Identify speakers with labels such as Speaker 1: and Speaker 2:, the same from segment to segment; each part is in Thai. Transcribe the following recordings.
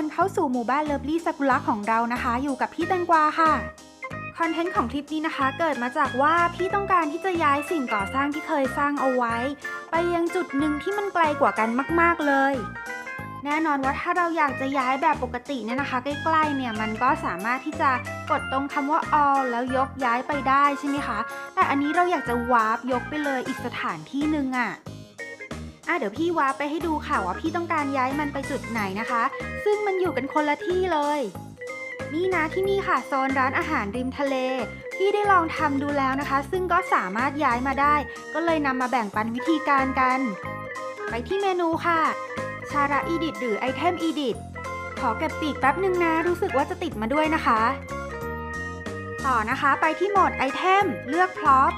Speaker 1: คนเข้าสู่หมู่บ้านเลิฟลี่ซากุระของเรานะคะ อยู่กับพี่แตงกวาค่ะคอนเทนต์ของคลิปนี้นะคะ เกิดมาจากว่าพี่ต้องการที่จะย้ายสิ่งก่อสร้างที่เคยสร้างเอาไว้ ไปยังจุดหนึ่งที่มันไกลกว่ากันมาก ๆเลย แน่นอนว่าถ้าเราอยากจะย้ายแบบปกติเนี่ยนะคะ ใกล้ๆเนี่ยมันก็สามารถที่จะกดตรงคำว่า all แล้วยกย้ายไปได้ใช่ไหมคะ แต่อันนี้เราอยากจะวาร์ปยกไปเลยอีกสถานที่หนึ่งอะ่ะ อะเดี๋ยวพี่วาร์ปไปให้ดูค่ะว่าพี่ต้องการย้ายมันไปจุดไหนนะคะ ซึ่งมันอยู่กันคนละที่เลย นี่นะที่นี่ค่ะโซนร้านอาหารริมทะเล พี่ได้ลองทำดูแล้วนะคะ ซึ่งก็สามารถย้ายมาได้ ก็เลยนำมาแบ่งปันวิธีการกัน ไปที่เมนูค่ะ ชาระอีดิทหรือไอเทมอีดิทขอเก็บปีกแป๊บหนึ่งนะ รู้สึกว่าจะติดมาด้วยนะคะ ต่อนะคะไปที่โหมดไอเทมเลือกพร็อพ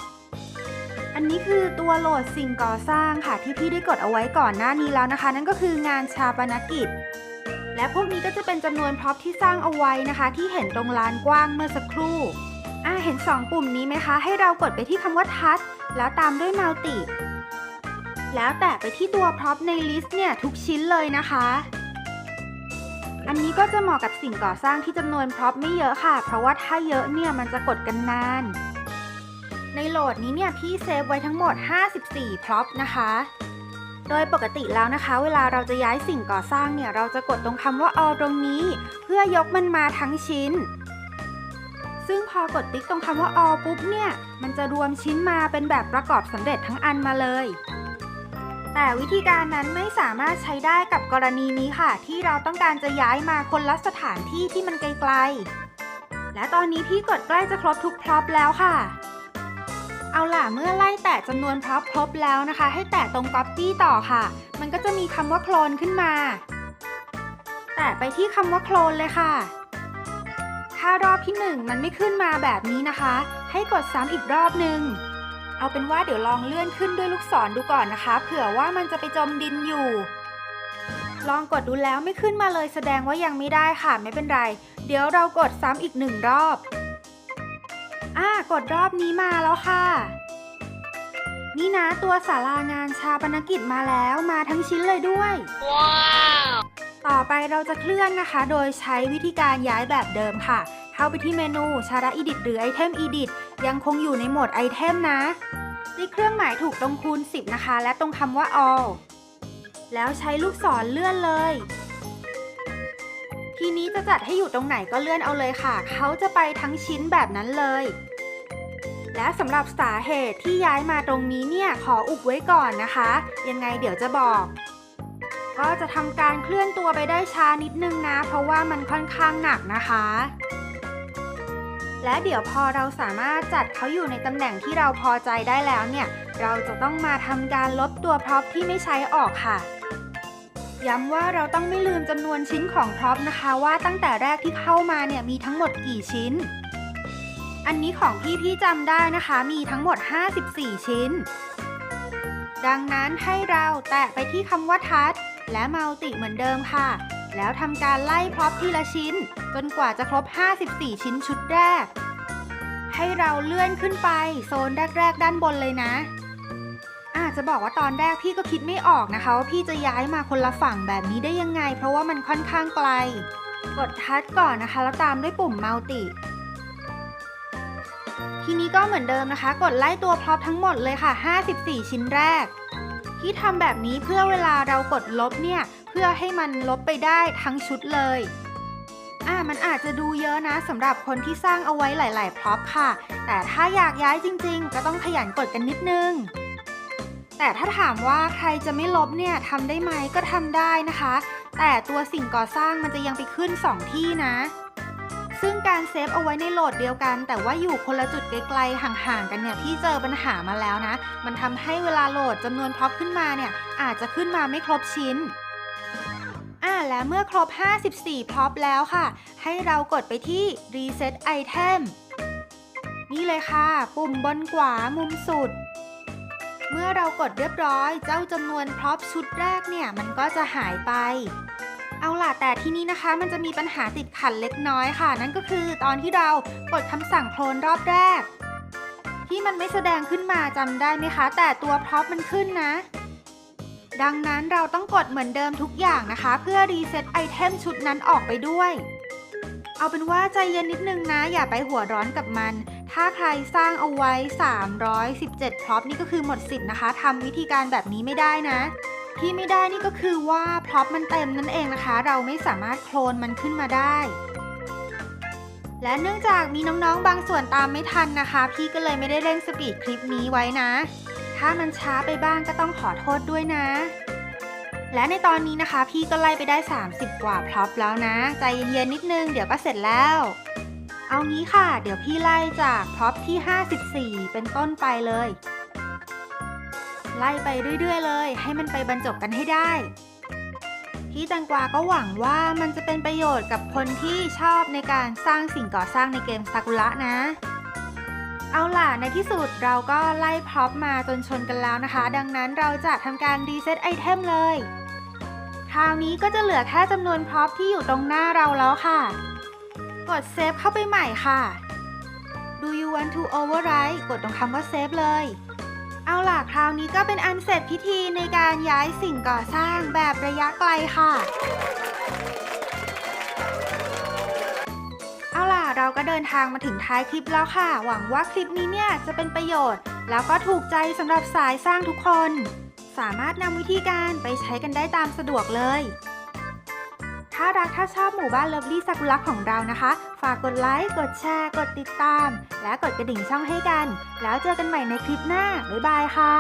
Speaker 1: อันนี้คือตัวโหลดสิ่งก่อสร้างค่ะที่พี่ได้กดเอาไว้ก่อนหน้านี้แล้วนะคะ นั่นก็คืองานชาปนกิจ และพวกนี้ก็จะเป็นจำนวนพร็อพที่สร้างเอาไว้นะคะ ที่เห็นตรงลานกว้างเมื่อสักครู่อ่าเห็น 2 ปุ่มนี้ไหมคะ ให้เรากดไปที่คำว่าทัชแล้วตามด้วยมัลติแล้วแตะไปที่ตัวพร็อพในลิสต์เนี่ยทุกชิ้นเลยนะคะ อันนี้ก็จะเหมาะกับสิ่งก่อสร้างที่จำนวนพร็อพไม่เยอะค่ะ เพราะว่าถ้าเยอะเนี่ยมันจะกดกันนาน ในโหลดนี้เนี่ยพี่เซฟไว้ทั้งหมด 54พร็อพนะคะ โดยปกติแล้วนะคะ เวลาเราจะย้ายสิ่งก่อสร้างเนี่ย เราจะกดตรงคำว่า all ตรงนี้ เพื่อยกมันมาทั้งชิ้น ซึ่งพอกดติ๊กตรงคำว่า all ปุ๊บเนี่ย มันจะรวมชิ้นมาเป็นแบบประกอบสำเร็จทั้งอันมาเลย แต่วิธีการนั้นไม่สามารถใช้ได้กับกรณีนี้ค่ะ ที่เราต้องการจะย้ายมาคนละสถานที่ที่มันไกลๆ และตอนนี้พี่กดใกล้จะครบทุกพร็อพแล้วค่ะ เอาล่ะเมื่อไล่แตะจำนวนพร็อพครบแล้วนะคะ ให้แตะตรง Copy ต่อค่ะ มันก็จะมีคำว่าโคลนขึ้นมา แตะไปที่คำว่าโคลนเลยค่ะ ถ้ารอบที่ 1 มันไม่ขึ้นมาแบบนี้นะคะ ให้กดซ้ำอีกรอบหนึ่งเอาเป็นว่าเดี๋ยวลองเลื่อนขึ้นด้วยลูกศรดูก่อนนะคะ เผื่อว่ามันจะไปจมดินอยู่ ลองกดดูแล้วไม่ขึ้นมาเลยแสดงว่ายังไม่ได้ค่ะไม่เป็นไร เดี๋ยวเรากดซ้ำอีกหนึ่งรอบ อ่ากดรอบนี้มาแล้วค่ะ นี่นะตัวศาลางานชาปนกิจมาแล้วมาทั้งชิ้นเลยด้วยต่อไปเราจะเคลื่อนนะคะ โดยใช้วิธีการย้ายแบบเดิมค่ะ เข้าไปที่เมนูชาระอีดิทหรือไอเทมอีดิทยังคงอยู่ในโหมดไอเทมนะที่เครื่องหมายถูกตรงคูณ 10 นะคะ และตรงคำว่า all แล้วใช้ลูกศรเลื่อนเลย ทีนี้จะจัดให้อยู่ตรงไหนก็เลื่อนเอาเลยค่ะ เขาจะไปทั้งชิ้นแบบนั้นเลย และสำหรับสาเหตุที่ย้ายมาตรงนี้เนี่ย ขออุบไว้ก่อนนะคะ ยังไงเดี๋ยวจะบอก ก็จะทำการเคลื่อนตัวไปได้ช้านิดนึงนะ เพราะว่ามันค่อนข้างหนักนะคะและเดี๋ยวพอเราสามารถจัดเขาอยู่ในตำแหน่งที่เราพอใจได้แล้วเนี่ย เราจะต้องมาทำการลบตัวพร็อพที่ไม่ใช้ออกค่ะ ย้ำว่าเราต้องไม่ลืมจำนวนชิ้นของพร็อพนะคะว่าตั้งแต่แรกที่เข้ามาเนี่ยมีทั้งหมดกี่ชิ้น อันนี้ของพี่พี่จำได้นะคะ มีทั้งหมด 54 ชิ้น ดังนั้นให้เราแตะไปที่คำว่าทัชและมัลติเหมือนเดิมค่ะ แล้วทำการไล่พร็อพทีละชิ้น จนกว่าจะครบ 54 ชิ้นชุดแรก ให้เราเลื่อนขึ้นไปโซนแรก ๆ ด้านบนเลยนะาจจะบอกว่าตอนแรกพี่ก็คิดไม่ออกนะคะว่าพี่จะย้ายมาคนละฝั่งแบบนี้ได้ยังไง เพราะว่ามันค่อนข้างไกล กดทัชก่อนนะคะ แล้วตามด้วยปุ่มมัลติทีนี้ก็เหมือนเดิมนะคะ กดไล่ตัวพร็อพทั้งหมดเลยค่ะ 54 ชิ้นแรก ที่ทำแบบนี้เพื่อเวลาเรากดลบเนี่ย เพื่อให้มันลบไปได้ทั้งชุดเลยอ่ามันอาจจะดูเยอะนะสำหรับคนที่สร้างเอาไว้หลาย ๆ พร็อพค่ะ แต่ถ้าอยากย้ายจริง ๆ ก็ต้องขยันกดกันนิดนึง แต่ถ้าถามว่าใครจะไม่ลบเนี่ยทำได้ไหมก็ทำได้นะคะ แต่ตัวสิ่งก่อสร้างมันจะยังไปขึ้น 2 ที่นะ ซึ่งการเซฟเอาไว้ในโหลดเดียวกัน แต่ว่าอยู่คนละจุดไกลๆห่างๆกันเนี่ยพี่เจอปัญหามาแล้วนะ มันทำให้เวลาโหลดจำนวนพร็อพขึ้นมาเนี่ยอาจจะขึ้นมาไม่ครบชิ้นอ่าและเมื่อครบ 54 พร็อพแล้วค่ะ ให้เรากดไปที่ Reset Item นี่เลยค่ะ ปุ่มบนขวามุมสุด เมื่อเรากดเรียบร้อย เจ้าจำนวนพร็อพชุดแรกเนี่ย มันก็จะหายไป เอาล่ะ แต่ที่นี้นะคะมันจะมีปัญหาติดขัดเล็กน้อยค่ะ นั่นก็คือตอนที่เรากดคำสั่งโคลนรอบแรก ที่มันไม่แสดงขึ้นมาจำได้ไหมคะ แต่ตัวพร็อพมันขึ้นนะ ดังนั้นเราต้องกดเหมือนเดิมทุกอย่างนะคะ เพื่อรีเซ็ตไอเทมชุดนั้นออกไปด้วย เอาเป็นว่าใจเย็นนิดนึงนะ อย่าไปหัวร้อนกับมัน ถ้าใครสร้างเอาไว้ 317 พร็อพนี่ก็คือหมดสิทธิ์นะคะทำวิธีการแบบนี้ไม่ได้นะ ที่ไม่ได้นี่ก็คือว่าพร็อพมันเต็มนั่นเองนะคะ เราไม่สามารถโคลนมันขึ้นมาได้และเนื่องจากมีน้องๆ บางส่วนตามไม่ทันนะคะ พี่ก็เลยไม่ได้เล่นสปีดคลิปนี้ไว้นะ ถ้ามันช้าไปบ้างก็ต้องขอโทษด้วยนะ และในตอนนี้นะคะ พี่ก็ไล่ไปได้ 30 กว่าพร็อพแล้วนะ ใจเย็นๆนิดนึงเดี๋ยวก็เสร็จแล้ว เอางี้ค่ะ เดี๋ยวพี่ไล่จากพร็อพที่ 54 เป็นต้นไปเลย ไล่ไปเรื่อยๆ เลย ให้มันไปบรรจบกันให้ได้ พี่แตงกวาก็หวังว่ามันจะเป็นประโยชน์กับคนที่ชอบในการสร้างสิ่งก่อสร้างในเกมซากุระนะ เอาล่ะ ในที่สุดเราก็ไล่พร็อพมาจนชนกันแล้วนะคะ ดังนั้นเราจะทำการรีเซ็ตไอเทมเลย คราวนี้ก็จะเหลือแค่จำนวนพร็อพที่อยู่ตรงหน้าเราแล้วค่ะ กดเซฟเข้าไปใหม่ค่ะ Do you want to override กดตรงคำว่าเซฟเลย เอาล่ะคราวนี้ก็เป็นอันเสร็จพิธีในการย้ายสิ่งก่อสร้างแบบระยะไกลค่ะ เอาล่ะเราก็เดินทางมาถึงท้ายคลิปแล้วค่ะ หวังว่าคลิปนี้เนี่ยจะเป็นประโยชน์ แล้วก็ถูกใจสำหรับสายสร้างทุกคน สามารถนำวิธีการไปใช้กันได้ตามสะดวกเลย ถ้ารักถ้าชอบหมู่บ้านเลิฟลี่ซากุระของเรานะคะ ฝากกดไลค์ กดแชร์ กดติดตาม และกดกระดิ่งช่องให้กัน แล้วเจอกันใหม่ในคลิปหน้า บ๊ายบายค่ะ